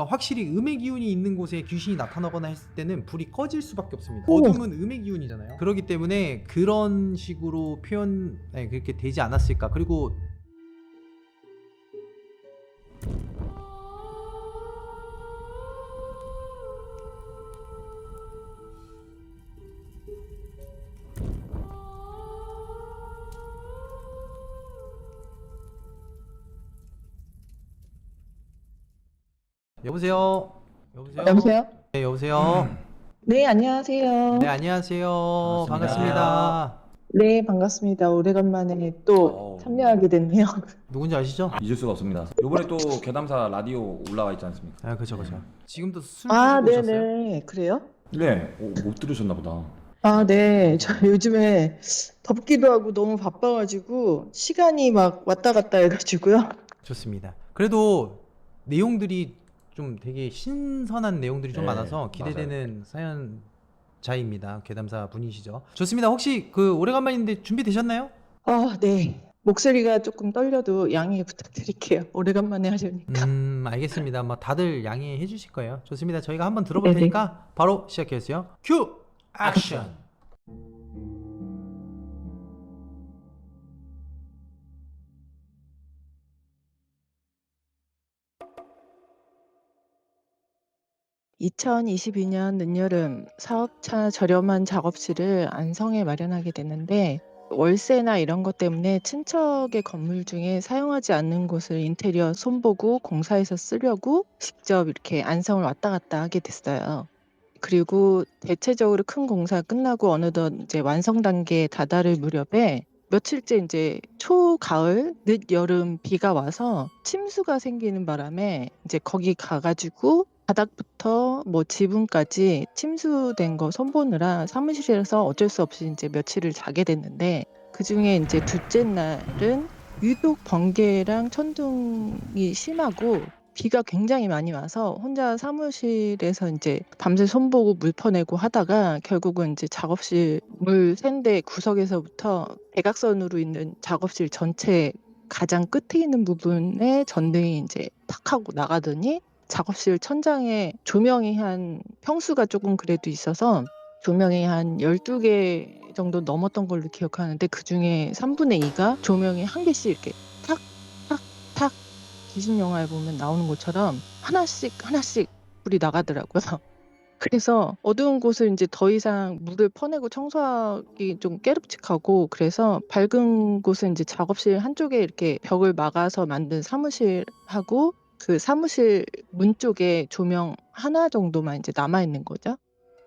그러니까 확실히 음의 기운이 있는 곳에 귀신이 나타나거나 했을 때는 불이 꺼질 수밖에 없습니다. 오. 어둠은 음의 기운이잖아요. 그렇기 때문에 그런 식으로 표현 네, 그렇게 되지 않았을까. 그리고 여보세요. 여보세요. 여보세요? 네, 여보세요. 네, 안녕하세요. 네, 안녕하세요. 반갑습니다. 반갑습니다. 네, 반갑습니다. 오래간만에 또 어우. 참여하게 됐네요. 누군지 아시죠? 잊을 수가 없습니다. 요번에 또 괴담사 라디오 올라와 있지 않습니까? 아, 그죠, 그죠. 지금도 술 아, 드시고 오셨어요? 네네. 그래요? 네. 오, 못 들으셨나 보다. 아, 네. 저 요즘에 덥기도 하고 너무 바빠가지고 시간이 막 왔다 갔다 해가지고요. 좋습니다. 그래도 내용들이 좀 되게 신선한 내용들이 좀 네, 많아서 기대되는 사연자입니다. 괴담사 분이시죠. 좋습니다. 혹시 그 오래간만인데 준비되셨나요? 아, 네. 목소리가 조금 떨려도 양해 부탁드릴게요. 오래간만에 하려니까. 음, 알겠습니다. 뭐 다들 양해해 주실 거예요. 좋습니다. 저희가 한번 들어볼 네네. 테니까 바로 시작해 주세요. 큐! 액션! (2022년) 늦여름 사업차 저렴한 작업실을 안성에 마련하게 됐는데 월세나 이런 것 때문에 친척의 건물 중에 사용하지 않는 곳을 인테리어 손보고 공사해서 쓰려고 직접 이렇게 안성을 왔다 갔다 하게 됐어요. 그리고 대체적으로 큰 공사 끝나고 어느덧 이제 완성 단계에 다다를 무렵에 며칠째 이제 초가을, 늦여름 비가 와서 침수가 생기는 바람에 이제 거기 가가지고 바닥부터 뭐 지붕까지 침수된 거 손보느라 사무실에서 어쩔 수 없이 이제 며칠을 자게 됐는데 그 중에 이제 둘째 날은 유독 번개랑 천둥이 심하고 비가 굉장히 많이 와서 혼자 사무실에서 이제 밤새 손보고 물 퍼내고 하다가 결국은 이제 작업실 물 샌데 구석에서부터 대각선으로 있는 작업실 전체 가장 끝에 있는 부분에 전등이 이제 탁 하고 나가더니 작업실 천장에 조명이 한 평수가 조금 그래도 있어서 조명이 한 12개 정도 넘었던 걸로 기억하는데 그 중에 3분의 2가 조명이 한 개씩 이렇게 귀신 영화에 보면 나오는 것처럼 하나씩 하나씩 불이 나가더라고요. 그래서 어두운 곳을 이제 더 이상 물을 퍼내고 청소하기 좀 깨름칙하고 그래서 밝은 곳은 이제 작업실 한쪽에 이렇게 벽을 막아서 만든 사무실하고 그 사무실 문 쪽에 조명 하나 정도만 이제 남아 있는 거죠.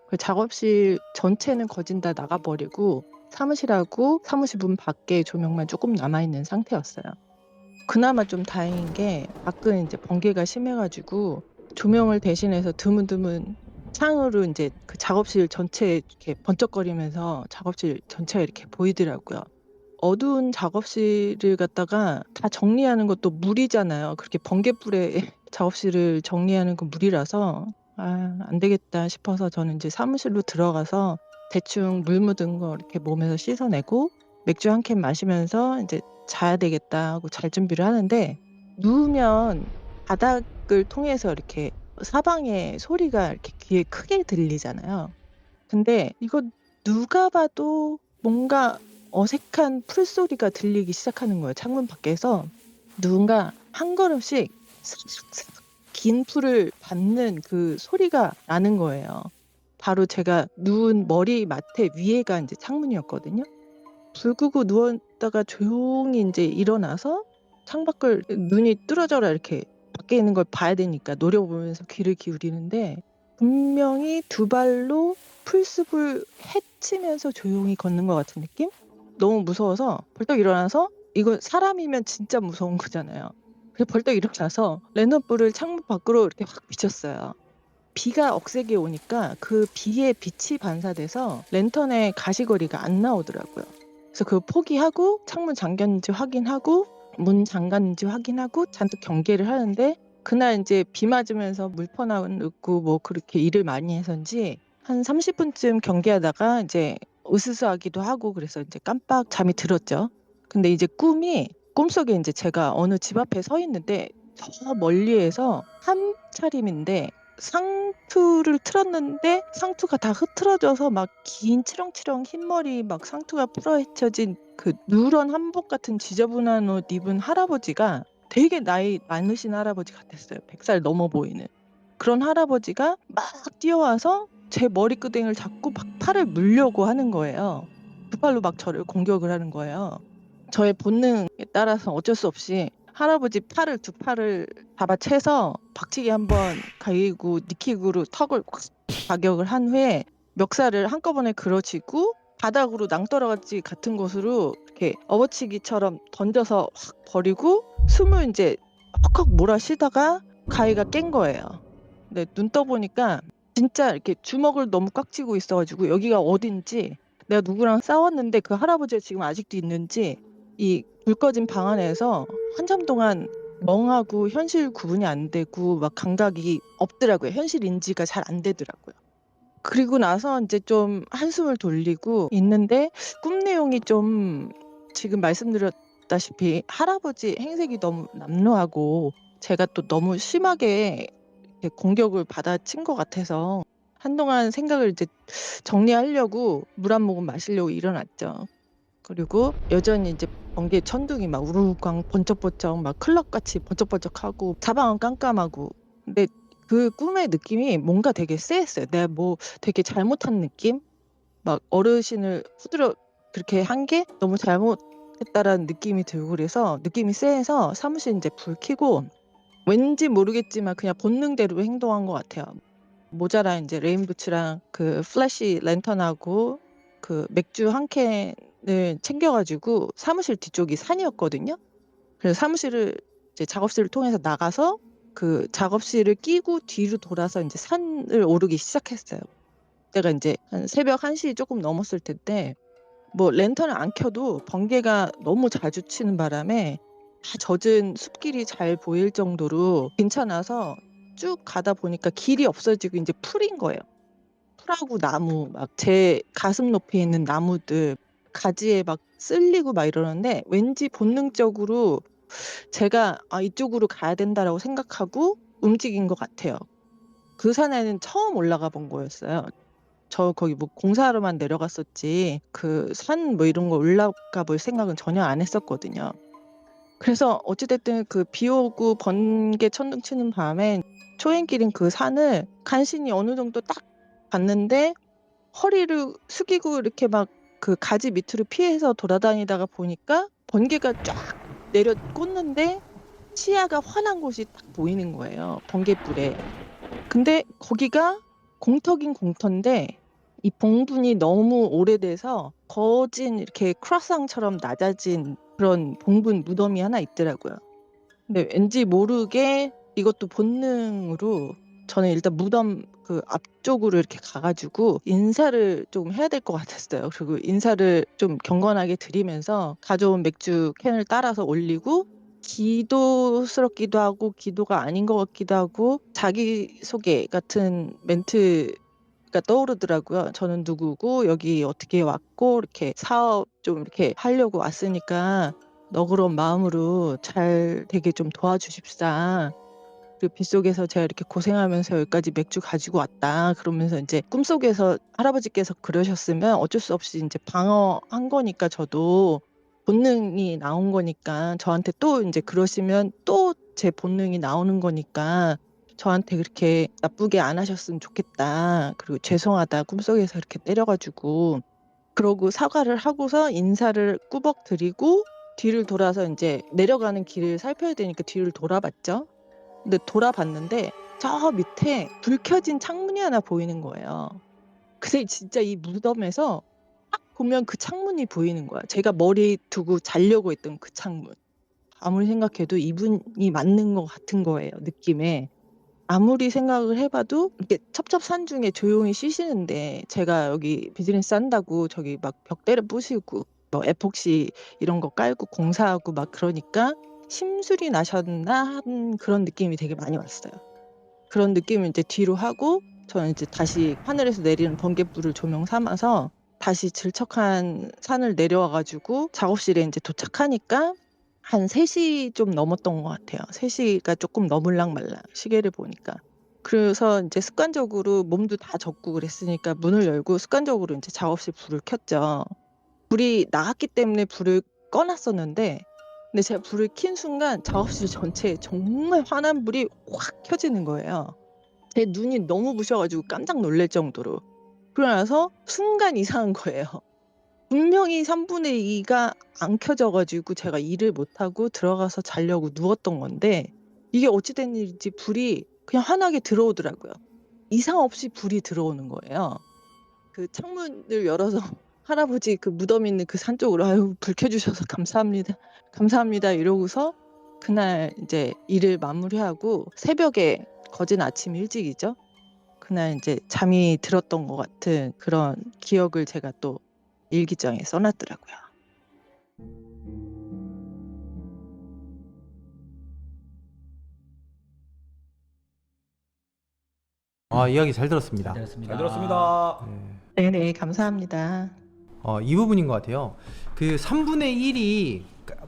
그 작업실 전체는 거진 다 나가버리고 사무실하고 사무실 문 밖에 조명만 조금 남아 있는 상태였어요. 그나마 좀 다행인 게 밖은 이제 번개가 심해가지고 조명을 대신해서 드문드문 창으로 이제 그 작업실 전체 이렇게 번쩍거리면서 작업실 전체가 이렇게 보이더라고요. 어두운 작업실을 갖다가 다 정리하는 것도 무리잖아요. 그렇게 번개불에 작업실을 정리하는 건 무리라서 아, 안 되겠다 싶어서 저는 이제 사무실로 들어가서 대충 물 묻은 거 이렇게 몸에서 씻어내고 맥주 한 캔 마시면서 이제 자야 되겠다 하고 잘 준비를 하는데 누우면 바닥을 통해서 이렇게 사방에 소리가 이렇게 귀에 크게 들리잖아요. 근데 이거 누가 봐도 뭔가 어색한 풀소리가 들리기 시작하는 거예요. 창문 밖에서 누군가 한 걸음씩 긴 풀을 밟는 그 소리가 나는 거예요. 바로 제가 누운 머리 맡에 위에가 이제 창문이었거든요. 불 끄고 누웠다가 조용히 이제 일어나서 창밖을 눈이 뚫어져라 이렇게 밖에 있는 걸 봐야 되니까 노려보면서 귀를 기울이는데 분명히 두 발로 풀숲을 헤치면서 조용히 걷는 것 같은 느낌? 너무 무서워서 벌떡 일어나서 이거 사람이면 진짜 무서운 거잖아요. 그래서 벌떡 일어나서 랜턴불을 창문 밖으로 이렇게 확 비쳤어요. 비가 억세게 오니까 그 비의 빛이 반사돼서 랜턴의 가시거리가 안 나오더라고요. 그래서 그거 포기하고 창문 잠겼는지 확인하고 문 잠갔는지 확인하고 잔뜩 경계를 하는데 그날 이제 비 맞으면서 물 퍼나고 뭐 그렇게 일을 많이 해서인지 한 30분쯤 경계하다가 이제 으스스하기도 하고 그래서 이제 깜빡 잠이 들었죠. 근데 이제 꿈이 꿈속에 이제 제가 어느 집 앞에 서 있는데 저 멀리에서 한 차림인데 상투를 틀었는데 상투가 다 흐트러져서 막 긴 치렁치렁 흰머리 막 상투가 풀어헤쳐진 그 누런 한복 같은 지저분한 옷 입은 할아버지가 되게 나이 많으신 할아버지 같았어요. 100살 넘어 보이는. 그런 할아버지가 막 뛰어와서 제 머리끄댕이를 잡고 막 팔을 물려고 하는 거예요. 두 팔로 막 저를 공격을 하는 거예요. 저의 본능에 따라서 어쩔 수 없이 할아버지 팔을 두 팔을 잡아채서 박치기 한번 가이고 니킥으로 턱을 확 가격을 한 후에 멱살을 한꺼번에 그어쥐고 바닥으로 낭떠러지 같은 곳으로 이렇게 업어치기처럼 던져서 확 버리고 숨을 이제 헉헉 몰아쉬다가 가위가 깬 거예요. 근데 눈 떠보니까 진짜 이렇게 주먹을 너무 꽉 쥐고 있어가지고 여기가 어딘지 내가 누구랑 싸웠는데 그 할아버지가 지금 아직도 있는지 이 불 꺼진 방 안에서 한참 동안 멍하고 현실 구분이 안 되고 막 감각이 없더라고요. 현실 인지가 잘 안 되더라고요. 그리고 나서 이제 좀 한숨을 돌리고 있는데 꿈 내용이 좀 지금 말씀드렸다시피 할아버지 행색이 너무 남루하고 제가 또 너무 심하게 공격을 받아친 것 같아서 한동안 생각을 이제 정리하려고 물 한 모금 마시려고 일어났죠. 그리고 여전히 이제 번개 천둥이 막 우르르광 번쩍번쩍 막 클럽같이 번쩍번쩍하고 사방은 깜깜하고 근데 그 꿈의 느낌이 뭔가 되게 쎄했어요. 내가 뭐 되게 잘못한 느낌? 막 어르신을 후드려 그렇게 한 게 너무 잘못했다라는 느낌이 들고 그래서 느낌이 쎄해서 사무실 이제 불 켜고 왠지 모르겠지만 그냥 본능대로 행동한 것 같아요. 모자랑 이제 레인부츠랑 그 플래시 랜턴하고 그 맥주 한 캔 을 챙겨 가지고 사무실 뒤쪽이 산이었거든요. 그래서 사무실을 이제 작업실을 통해서 나가서 그 작업실을 끼고 뒤로 돌아서 이제 산을 오르기 시작했어요. 그때가 이제 한 새벽 1 시 조금 넘었을 텐데 뭐 랜턴을 안 켜도 번개가 너무 자주 치는 바람에 다 젖은 숲길이 잘 보일 정도로 괜찮아서 쭉 가다 보니까 길이 없어지고 이제 풀인 거예요. 풀하고 나무 막 제 가슴 높이에 있는 나무들 가지에 막 쓸리고 막 이러는데 왠지 본능적으로 제가 아 이쪽으로 가야 된다라고 생각하고 움직인 것 같아요. 그 산에는 처음 올라가 본 거였어요. 저 거기 뭐 공사하러만 내려갔었지 그 산 뭐 이런 거 올라가 볼 생각은 전혀 안 했었거든요. 그래서 어찌됐든 그 비 오고 번개 천둥 치는 밤에 초행길인 그 산을 간신히 어느 정도 딱 봤는데 허리를 숙이고 이렇게 막 그 가지 밑으로 피해서 돌아다니다가 보니까 번개가 쫙 내려 꽂는데 시야가 환한 곳이 딱 보이는 거예요. 번개불에. 근데 거기가 공터긴 공터인데 이 봉분이 너무 오래돼서 거진 이렇게 크로상처럼 낮아진 그런 봉분 무덤이 하나 있더라고요. 근데 왠지 모르게 이것도 본능으로 저는 일단 무덤 그 앞쪽으로 이렇게 가가지고 인사를 좀 해야 될 것 같았어요. 그리고 인사를 좀 경건하게 드리면서 가져온 맥주 캔을 따라서 올리고 기도스럽기도 하고 기도가 아닌 것 같기도 하고 자기 소개 같은 멘트가 떠오르더라고요. 저는 누구고 여기 어떻게 왔고 이렇게 사업 좀 이렇게 하려고 왔으니까 너그러운 마음으로 잘 되게 좀 도와주십사. 그 빗속에서 제가 이렇게 고생하면서 여기까지 맥주 가지고 왔다. 그러면서 이제 꿈속에서 할아버지께서 그러셨으면 어쩔 수 없이 이제 방어한 거니까 저도 본능이 나온 거니까 저한테 또 이제 그러시면 또 제 본능이 나오는 거니까 저한테 그렇게 나쁘게 안 하셨으면 좋겠다. 그리고 죄송하다. 꿈속에서 이렇게 때려가지고 그러고 사과를 하고서 인사를 꾸벅 드리고 뒤를 돌아서 이제 내려가는 길을 살펴야 되니까 뒤를 돌아봤죠. 근데 돌아봤는데 저 밑에 불 켜진 창문이 하나 보이는 거예요. 근데 진짜 이 무덤에서 딱 보면 그 창문이 보이는 거야. 제가 머리 두고 자려고 했던 그 창문. 아무리 생각해도 이분이 맞는 것 같은 거예요. 느낌에. 아무리 생각을 해봐도 이렇게 첩첩산 중에 조용히 쉬시는데 제가 여기 비즈니스 한다고 저기 막 벽대를 부시고 뭐 에폭시 이런 거 깔고 공사하고 막 그러니까 심술이 나셨나 한 그런 느낌이 되게 많이 왔어요. 그런 느낌을 이제 뒤로 하고 저는 이제 다시 하늘에서 내리는 번개불을 조명 삼아서 다시 질척한 산을 내려와 가지고 작업실에 이제 도착하니까 한 3시 좀 넘었던 것 같아요. 3시가 조금 넘을랑 말랑 시계를 보니까. 그래서 이제 습관적으로 몸도 다 젖고 그랬으니까 문을 열고 습관적으로 이제 작업실 불을 켰죠. 불이 나갔기 때문에 불을 꺼놨었는데 근데 제가 불을 킨 순간 작업실 전체에 정말 환한 불이 확 켜지는 거예요. 제 눈이 너무 부셔가지고 깜짝 놀랄 정도로. 그러고 나서 순간 이상한 거예요. 분명히 3분의 2가 안 켜져가지고 제가 일을 못하고 들어가서 자려고 누웠던 건데 이게 어찌 된 일인지 불이 그냥 환하게 들어오더라고요. 이상 없이 불이 들어오는 거예요. 그 창문을 열어서 할아버지 그 무덤 있는 그 산 쪽으로 아유 불 켜 주셔서 감사합니다. 감사합니다 이러고서 그날 이제 일을 마무리하고 새벽에 거진 아침 일찍이죠. 그날 이제 잠이 들었던 것 같은 그런 기억을 제가 또 일기장에 써놨더라고요. 아 이야기 잘 들었습니다. 잘 들었습니다. 잘 들었습니다. 네. 네네 감사합니다. 어, 이 부분인 것 같아요. 그 3분의 1이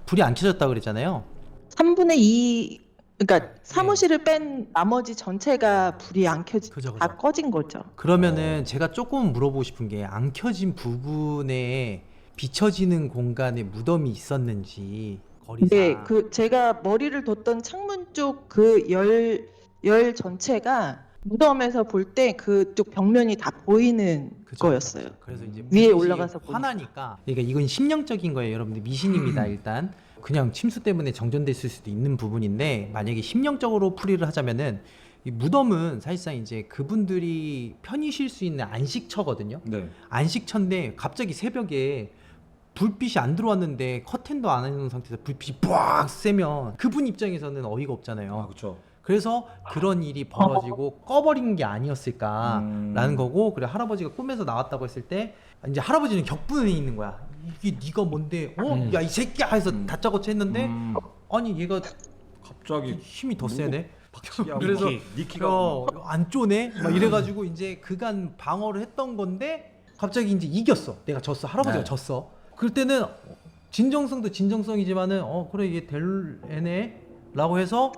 불이 안 켜졌다고 그랬잖아요. 3분의 2 그러니까 사무실을 뺀 나머지 전체가 불이 안 켜지 그죠, 그죠. 다 꺼진 거죠. 그러면은 제가 조금 물어보고 싶은 게 안 켜진 부분에 비춰지는 공간에 무덤이 있었는지 거리상 네, 그 제가 머리를 뒀던 창문 쪽 그 열 열 전체가 무덤에서 볼 때 그쪽 벽면이 다 보이는 그죠. 거였어요. 그래서 이제 위에 불빛이 올라가서 보니까. 화나니까 그러니까 이건 심령적인 거예요 여러분들 미신입니다 일단 그냥 침수 때문에 정전됐을 수도 있는 부분인데 만약에 심령적으로 풀이를 하자면은 이 무덤은 사실상 이제 그분들이 편히 쉴 수 있는 안식처거든요 네. 안식처인데 갑자기 새벽에 불빛이 안 들어왔는데 커튼도 안 해놓은 상태에서 불빛이 빡 세면 그분 입장에서는 어이가 없잖아요 아 그렇죠. 그래서 그런 일이 벌어지고 꺼버린 게 아니었을까라는 음. 거고 그래 할아버지가 꿈에서 나왔다고 했을 때 이제 할아버지는 격분해 있는 거야. 이게 네가 뭔데? 어? 음. 야이 새끼야! 해서 음. 다짜고짜 했는데 음, 아니 얘가 갑자기 힘이 더? 세네? 박치기하고 그래서 니키, 니키가 어, 안 쪼네? 막 이래가지고 이제 그간 방어를 했던 건데 갑자기 이제 이겼어. 내가 졌어. 할아버지가 네. 졌어. 그럴 때는 진정성도 진정성이지만은 어 그래 이게 될 애네라고 해서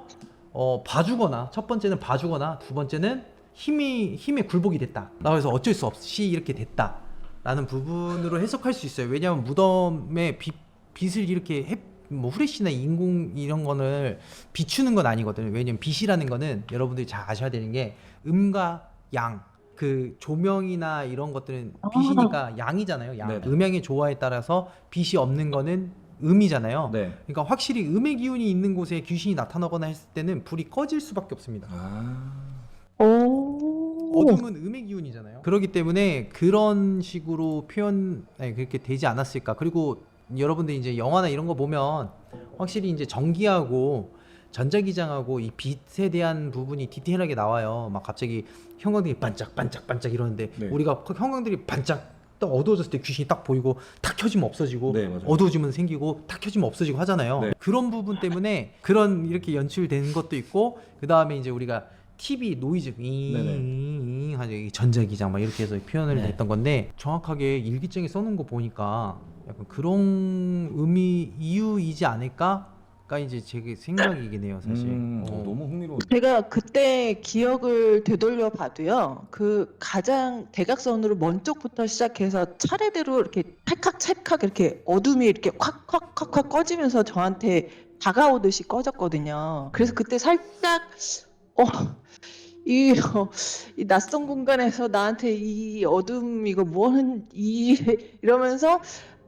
어 봐주거나 첫 번째는 봐주거나 두 번째는 힘이 힘에 굴복이 됐다. 라고 해서 어쩔 수 없이 이렇게 됐다 라는 부분으로 해석할 수 있어요. 왜냐하면 무덤에 빛, 빛을 이렇게 해, 뭐 후레쉬나 인공 이런 거를 비추는 건 아니거든요. 왜냐면 빛이라는 거는 여러분들이 잘 아셔야 되는 게 음과 양 그 조명이나 이런 것들은 빛이니까 양이잖아요 양. 네네. 음양의 조화에 따라서 빛이 없는 거는 음이잖아요 네. 그러니까 확실히 음의 기운이 있는 곳에 귀신이 나타나거나 했을 때는 불이 꺼질 수밖에 없습니다. 아. 오. 어둠은 음의 기운이잖아요. 그렇기 때문에 그런 식으로 표현 아니, 그렇게 되지 않았을까. 그리고 여러분들 이제 영화나 이런 거 보면 확실히 이제 전기하고 전자기장하고 이 빛에 대한 부분이 디테일하게 나와요. 막 갑자기 형광등이 반짝 반짝 반짝 이러는데 네. 우리가 형광등이 반짝 딱 어두워졌을 때 귀신이 딱 보이고 탁 켜지면 없어지고 네, 맞아요. 어두워지면 생기고 탁 켜지면 없어지고 하잖아요. 네. 그런 부분 때문에 그런 이렇게 연출되는 것도 있고 그 다음에 이제 우리가 TV 노이즈 윙 하죠 이 전자기장 막 이렇게 해서 표현을 네. 했던 건데 정확하게 일기장에 써놓은 거 보니까 약간 그런 의미 이유이지 않을까 가 이제 제 생각이긴 해요 사실. 음, 어. 너무 흥미로워. 제가 그때 기억을 되돌려 봐도요. 그 가장 대각선으로 먼 쪽부터 시작해서 차례대로 이렇게 찰칵 찰칵 이렇게 어둠이 이렇게 콱콱콱콱 꺼지면서 저한테 다가오듯이 꺼졌거든요. 그래서 그때 살짝 어, 이, 어, 이 낯선 공간에서 나한테 이 어둠 이거 뭐하는 이 이러면서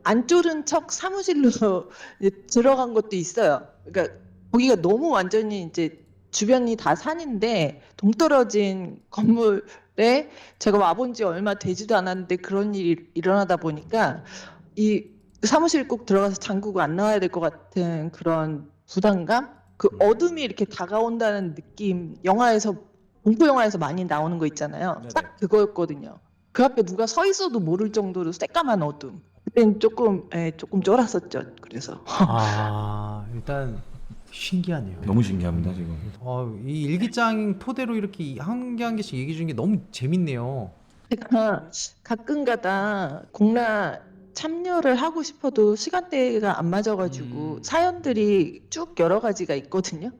안 쫄은 척 사무실로 들어간 것도 있어요. 그러니까 거기가 너무 완전히 이제 주변이 다 산인데 동떨어진 건물에 제가 와본 지 얼마 되지도 않았는데 그런 일이 일어나다 보니까 이 사무실 꼭 들어가서 잠그고 안 나와야 될 것 같은 그런 부담감? 그 음. 어둠이 이렇게 다가온다는 느낌, 영화에서 공포 영화에서 많이 나오는 거 있잖아요. 딱 그거였거든요. 그 앞에 누가 서 있어도 모를 정도로 새까만 어둠. 그땐 조금, 예, 조금 쫄았었죠. 그래서. 아 일단 신기하네요. 너무 신기합니다 지금. 어, 이 일기장 토대로 이렇게 한 개 한 개씩 얘기해 주는 게 너무 재밌네요. 제가 가끔가다 공라 참여를 하고 싶어도 시간대가 안 맞아가지고 음. 사연들이 쭉 여러 가지가 있거든요.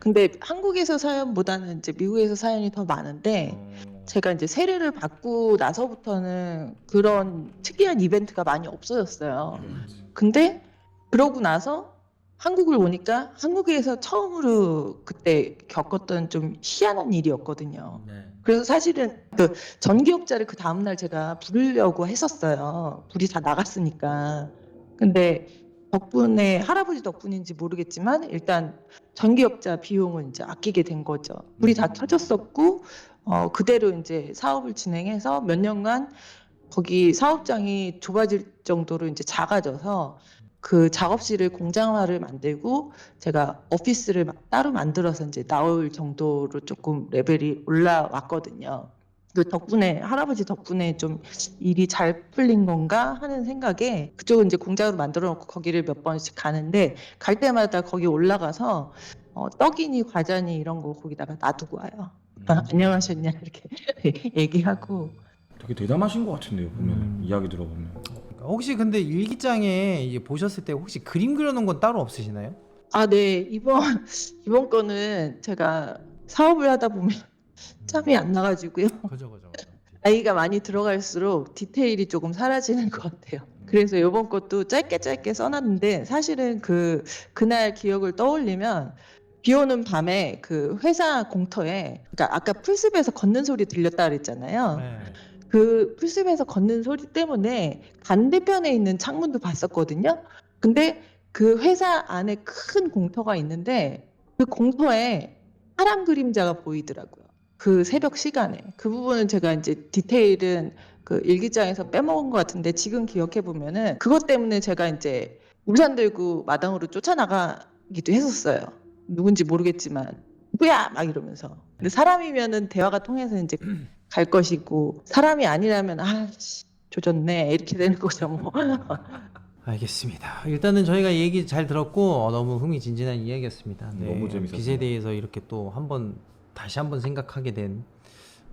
근데 한국에서 사연보다는 이제 미국에서 사연이 더 많은데 어, 제가 이제 세례를 받고 나서부터는 그런 특이한 이벤트가 많이 없어졌어요. 음. 근데 그러고 나서 한국을 오니까 한국에서 처음으로 그때 겪었던 좀 희한한 일이었거든요. 네. 그래서 사실은 그 전기업자를 그 다음날 제가 부르려고 했었어요. 불이 다 나갔으니까. 근데 덕분에 할아버지 덕분인지 모르겠지만 일단 전기업자 비용은 이제 아끼게 된 거죠. 불이 다 음. 터졌었고 어 그대로 이제 사업을 진행해서 몇 년간 거기 사업장이 좁아질 정도로 이제 작아져서 그 작업실을 공장화를 만들고 제가 오피스를 막 따로 만들어서 이제 나올 정도로 조금 레벨이 올라왔거든요. 그 덕분에 할아버지 덕분에 좀 일이 잘 풀린 건가 하는 생각에 그쪽은 이제 공장으로 만들어 놓고 거기를 몇 번씩 가는데 갈 때마다 거기 올라가서 어, 떡이니 과자니 이런 거 거기다가 놔두고 와요. 아, 안녕하셨냐 이렇게 얘기하고 되게 대담하신 것 같은데요 보면 음. 이야기 들어보면 그러니까 혹시 근데 일기장에 이제 보셨을 때 혹시 그림 그려놓은 건 따로 없으시나요? 아, 네. 이번 이번 거는 제가 사업을 하다 보면 짬이 안 나가지고요. 그죠 그죠. 나이가 많이 들어갈수록 디테일이 조금 사라지는 것 같아요. 그래서 이번 것도 짧게 짧게 써놨는데 사실은 그 그날 기억을 떠올리면 비 오는 밤에 그 회사 공터에 그러니까 아까 풀숲에서 걷는 소리 들렸다 그랬잖아요. 네. 그 풀숲에서 걷는 소리 때문에 반대편에 있는 창문도 봤었거든요. 근데 그 회사 안에 큰 공터가 있는데 그 공터에 사람 그림자가 보이더라고요. 그 새벽 시간에. 그 부분은 제가 이제 디테일은 그 일기장에서 빼먹은 것 같은데 지금 기억해 보면은 그것 때문에 제가 이제 우산 들고 마당으로 쫓아나가기도 했었어요. 누군지 모르겠지만 누구야 막 이러면서. 근데 사람이면은 대화가 통해서 이제 갈 것이고 사람이 아니라면 아 씨, 조졌네 이렇게 되는 거죠 뭐. 알겠습니다. 일단은 저희가 얘기 잘 들었고 어, 너무 흥미진진한 이야기였습니다. 네, 너무 재밌었어요. 빛에 대해서 이렇게 또 한번 다시 한번 생각하게 된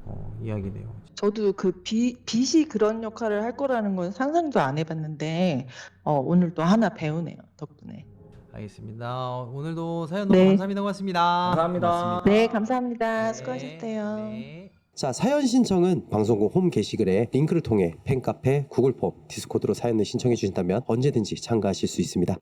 어, 이야기네요. 저도 그 비, 빛이 그런 역할을 할 거라는 건 상상도 안 해봤는데 어, 오늘 또 하나 배우네요 덕분에. 알겠습니다. 어, 오늘도 사연 너무 네. 감사합니다. 고맙습니다. 감사합니다. 고맙습니다. 네 감사합니다. 네, 수고하셨어요. 네. 자, 사연 신청은 방송국 홈 게시글에 링크를 통해 팬카페, 구글 폼, 디스코드로 사연을 신청해 주신다면 언제든지 참가하실 수 있습니다.